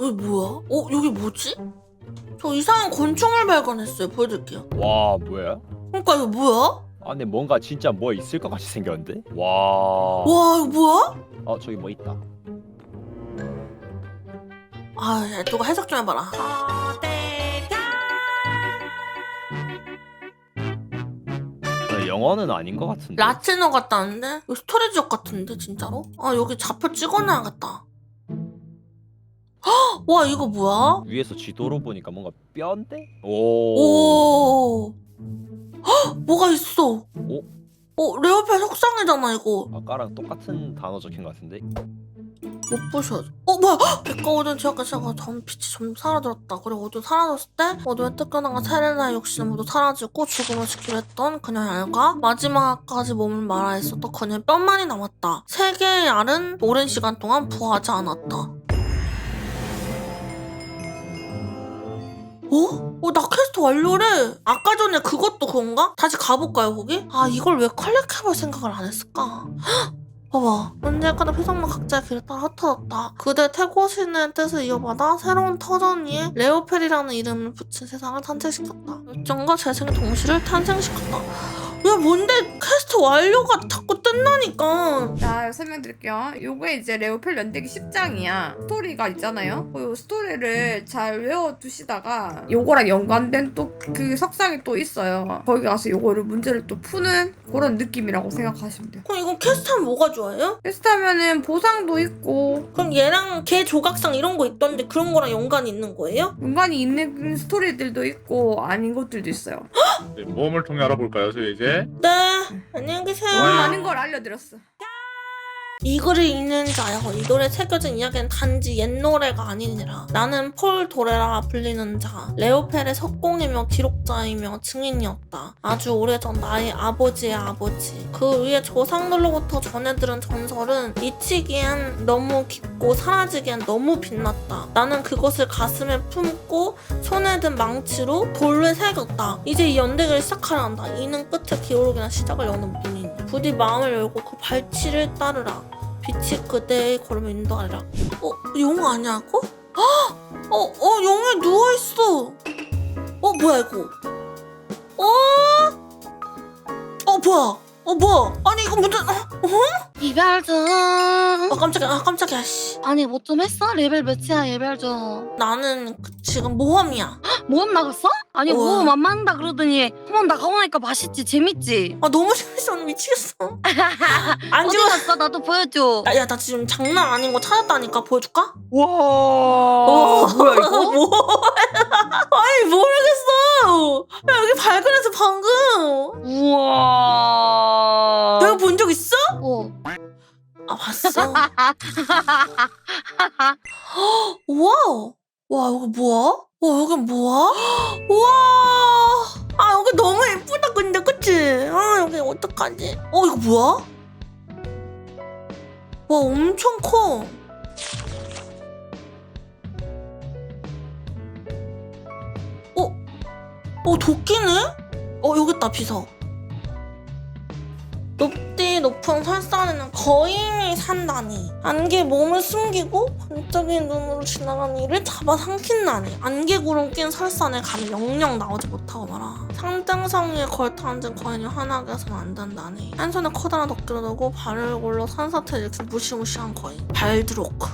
여기 뭐야? 어, 여기 뭐지? 저 이상한 곤충을 발견했어요. 보여드릴게요. 와 뭐야? 그러니까 이거 뭐야? 안에 뭔가 진짜 뭐 있을 것 같이 생겼는데? 와. 와, 이거 뭐야? 어 저기 뭐 있다. 아, 야, 누가 해석 좀 해봐라. 어, 영어는 아닌 것 같은데. 라틴어 같다는데? 이거 스토리지역 같은데, 진짜로? 아, 여기 좌표 찍어놔야겠다. 헉! 와, 이거 뭐야? 위에서 지도로 보니까 뭔가 뼈인데? 오. 오. 헉! 뭐가 있어? 오? 어, 레오펠 속상이잖아, 이거. 아까랑 똑같은 단어 적힌 것 같은데? 못 부셔. 어 뭐야? 백과 어두운 지역과 시야가 전 빛이 점점 사라졌다. 그리고 어두운 사라졌을 때 어두운 뜨끈함과 세레나의 욕심은 모두 사라지고 죽음을 지키려 했던 그녀의 알과 마지막까지 몸을 말아 있었던 그녀의 뼈만이 남았다. 세 개의 알은 오랜 시간 동안 부화하지 않았다. 어? 어, 나 퀘스트 완료래. 아까 전에 그것도 그건가? 다시 가볼까요, 거기? 아, 이걸 왜 컬렉해볼 생각을 안 했을까? 봐봐. 언제까지 표정만 각자의 길을 따라 흩어졌다. 그대 태고신의 뜻을 이어받아 새로운 터전 위에 레오펠이라는 이름을 붙인 세상을 탄생시켰다. 열정과 재생의 동시를 탄생시켰다. 야 뭔데 퀘스트 완료가 자꾸 뜬다니까. 자 설명드릴게요. 요게 이제 레오펠 연대기 10장이야. 스토리가 있잖아요. 그 스토리를 잘 외워두시다가 요거랑 연관된 또 그 석상이 또 있어요. 거기 가서 요거를 문제를 또 푸는 그런 느낌이라고 생각하시면 돼요. 그럼 이거 퀘스트 하면 뭐가 좋아요? 퀘스트 하면은 보상도 있고 그럼 얘랑 걔 조각상 이런 거 있던데 그런 거랑 연관이 있는 거예요? 연관이 있는 스토리들도 있고 아닌 것들도 있어요. 네, 모험을 통해 알아볼까요, 저희 이제? 네. 안녕히 계세요. 와. 많은 걸 알려드렸어. 이 글을 읽는 자여 이 노래 새겨진 이야기는 단지 옛 노래가 아니니라. 나는 폴 도레라 불리는 자 레오펠의 석공이며 기록자이며 증인이었다. 아주 오래전 나의 아버지의 아버지. 그 위에 조상들로부터 전해들은 전설은 잊히기엔 너무 깊고 사라지기엔 너무 빛났다. 나는 그것을 가슴에 품고 손에 든 망치로 돌에 새겼다. 이제 이 연대기를 시작하려 한다. 이는 끝에 기울기나 시작을 여는 문이니 부디 마음을 열고 그 발치를 따르라 빛이 그대의 걸음을 인도하리라. 어, 용 아니야고? 아! 어, 어, 용에 누워있어. 어, 뭐야, 이거? 어? 어, 뭐야? 어, 뭐야? 아니, 이거 문제, 어? 이별 중. 아, 깜짝이야, 아, 깜짝이야, 씨. 아니 뭐 좀 했어? 레벨 몇이야 이별 중. 나는 그- 지금 모험이야. 모험 나갔어? 아니 우와. 모험 안 맞는다 그러더니 한번 나가고 나니까 맛있지 재밌지. 아, 너무 재밌어. 미치겠어. 안 어디 지워. 갔어? 나도 보여줘. 야, 야, 나 지금 장난 아닌 거 찾았다니까. 보여줄까? 와. 어, 뭐야 이거? 뭐? 아니, 모르겠어. 야, 여기 발견해서 방금. 우와. 봤어? 와우 와 여기 뭐야? 와 여기 뭐야? 우와 아 여기 너무 예쁘다 근데 그치? 아 여기 어떡하지? 어 이거 뭐야? 와 엄청 커 어? 어 도끼네? 어 여기 있다 비석 높디 높은 설산에는 거인이 산다니 안개 몸을 숨기고 번쩍인 눈으로 지나가는 이를 잡아 삼킨다니 안개구름 낀 설산에 가면 영영 나오지 못하고 말아 상등성 위에 걸터 앉은 거인이 해서는 안 된다니 한 손에 커다란 덕기를 들고 발을 골러 산사태를 일으킨 무시무시한 거인. 발드로크.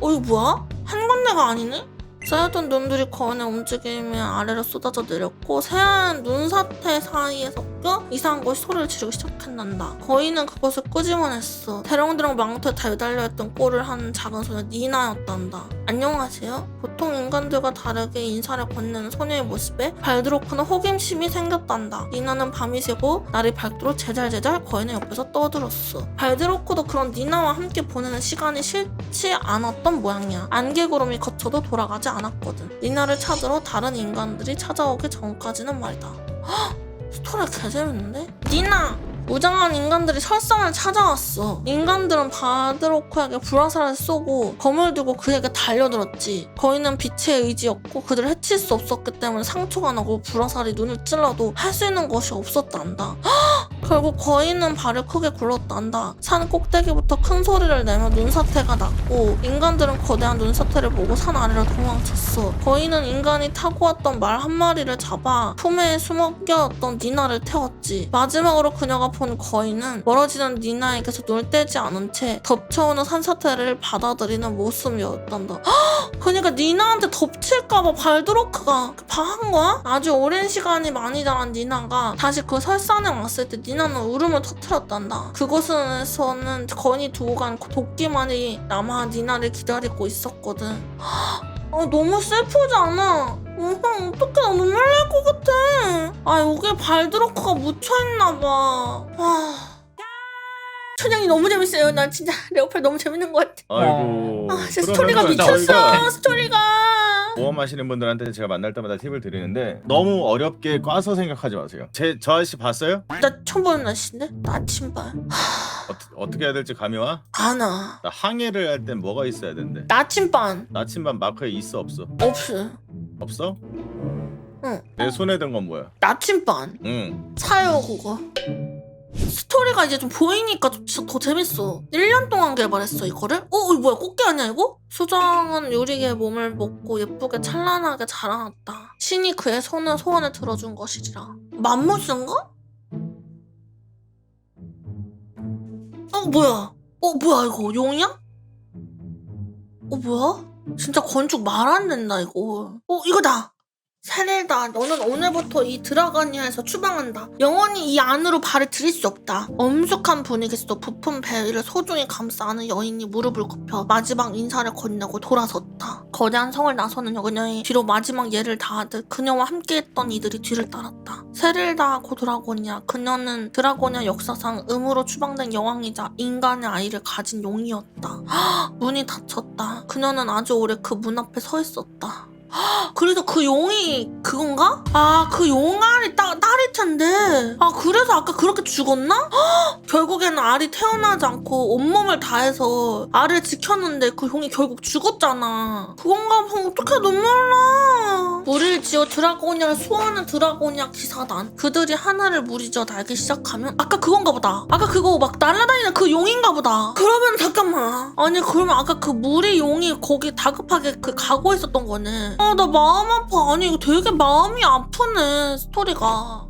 어 이거 뭐야? 한 군데가 아니네? 쌓였던 눈들이 거인의 움직임에 아래로 쏟아져 내렸고 새하얀 눈사태 사이에 섞여 이상한 것이 소리를 지르기 시작했단다. 거인은 그것을 끄집어냈어. 대롱대롱 망토에 달달려있던 꼴을 하는 작은 소녀 니나였단다. 안녕하세요. 보통 인간들과 다르게 인사를 건네는 소녀의 모습에 발드로크는 호기심이 생겼단다. 니나는 밤이 새고 날이 밝도록 제잘제잘 거인의 옆에서 떠들었어. 발드로크도 그런 니나와 함께 보내는 시간이 싫지 않았던 모양이야. 안개구름이 거쳐도 돌아가지 않았거든. 니나를 찾으러 다른 인간들이 찾아오기 전까지는 말이다. 헉! 스토리 개재밌는데? 니나! 무장한 인간들이 설산을 찾아왔어. 인간들은 바드로크에게 불화살을 쏘고 검을 들고 그에게 달려들었지. 거인은 빛의 의지였고 그들을 해칠 수 없었기 때문에 상처가 나고 불화살이 눈을 찔러도 할 수 있는 것이 없었단다. 헉! 결국 거인은 발을 크게 굴렀단다. 산 꼭대기부터 큰 소리를 내며 눈사태가 났고 인간들은 거대한 눈사태를 보고 산 아래로 도망쳤어. 거인은 인간이 타고 왔던 말 한 마리를 잡아 품에 숨어꼈던 니나를 태웠지. 마지막으로 그녀가 본 거인은 멀어지는 니나에게서 떼지 않은 채 덮쳐오는 산사태를 받아들이는 모습이었단다. 그러니까 니나한테 덮칠까봐 발드로크가 방한 거야? 아주 오랜 시간이 많이 자란 니나가 다시 그 설산에 왔을 때 니나 는 울음을 터뜨렸단다. 그곳에서는 거인이 두고 간 도끼만이 남아 니나를 기다리고 있었거든. 아 너무 슬프지 않아? 어, 어떡해 나 눈물 날 것 같아. 아 여기에 발드로크가 묻혀있나 봐. 아... 천양이 너무 재밌어요. 나 진짜 레오팔 너무 재밌는 것 같아. 아이고. 아 진짜 스토리가 미쳤어. 스토리가. 모험하시는 분들한테 제가 만날 때마다 팁을 드리는데 너무 어렵게 꽈서 생각하지 마세요. 제 저 아저씨 봤어요? 나 처음 보는 날씨인데? 나침반. 어, 어떻게 해야 될지 감이 와? 안 와. 나 항해를 할 땐 뭐가 있어야 된대? 나침반. 나침반 마크에 있어 없어? 없어. 없어? 응. 내 손에 든 건 뭐야? 나침반. 응. 사요 그거. 스토리가 이제 좀 보이니까 더 재밌어. 1년 동안 개발했어 이거를? 어 이거 뭐야 꽃게 아니야 이거? 수정은 요리의 몸을 먹고 예쁘게 찬란하게 자라났다. 신이 그의 손을 소원을 들어준 것이리라. 맘모스인가? 어 뭐야? 어 뭐야 이거 용이야? 어 뭐야? 진짜 건축 말 안 된다 이거. 어 이거다. 세례다. 너는 오늘부터 이 드라가니아에서 추방한다. 영원히 이 안으로 발을 들일 수 없다. 엄숙한 분위기에서도 부푼 베일을 소중히 감싸 안은 여인이 무릎을 굽혀 마지막 인사를 건네고 돌아섰다. 거대한 성을 나서는 그녀의 뒤로 마지막 예를 다하듯 그녀와 함께했던 이들이 뒤를 따랐다. 세릴다 고드라고니아. 그녀는 드라고니아 역사상 음으로 추방된 여왕이자 인간의 아이를 가진 용이었다. 문이 닫혔다. 그녀는 아주 오래 그 문 앞에 서 있었다. 그래서 그 용이 그건가? 아, 그 용알이 따, 딸일 텐데. 아, 그래서 아까 그렇게 죽었나? 헉! 결국에는 알이 태어나지 않고 온몸을 다해서 알을 지켰는데 그 용이 결국 죽었잖아. 그건가 봐. 어떻게 눈물 나. 물을 지어 드라고니아를 수호하는 드라고니아 기사단. 그들이 하나를 무리져 날기 시작하면 아까 그건가 보다. 아까 그거 막 날아다니는 그 용인가 보다. 그러면 잠깐만. 아니, 그러면 아까 그 무리 용이 거기 다급하게 그 가고 있었던 거네. 아, 나 마음 아파. 아니, 되게 마음이 아프네, 스토리가.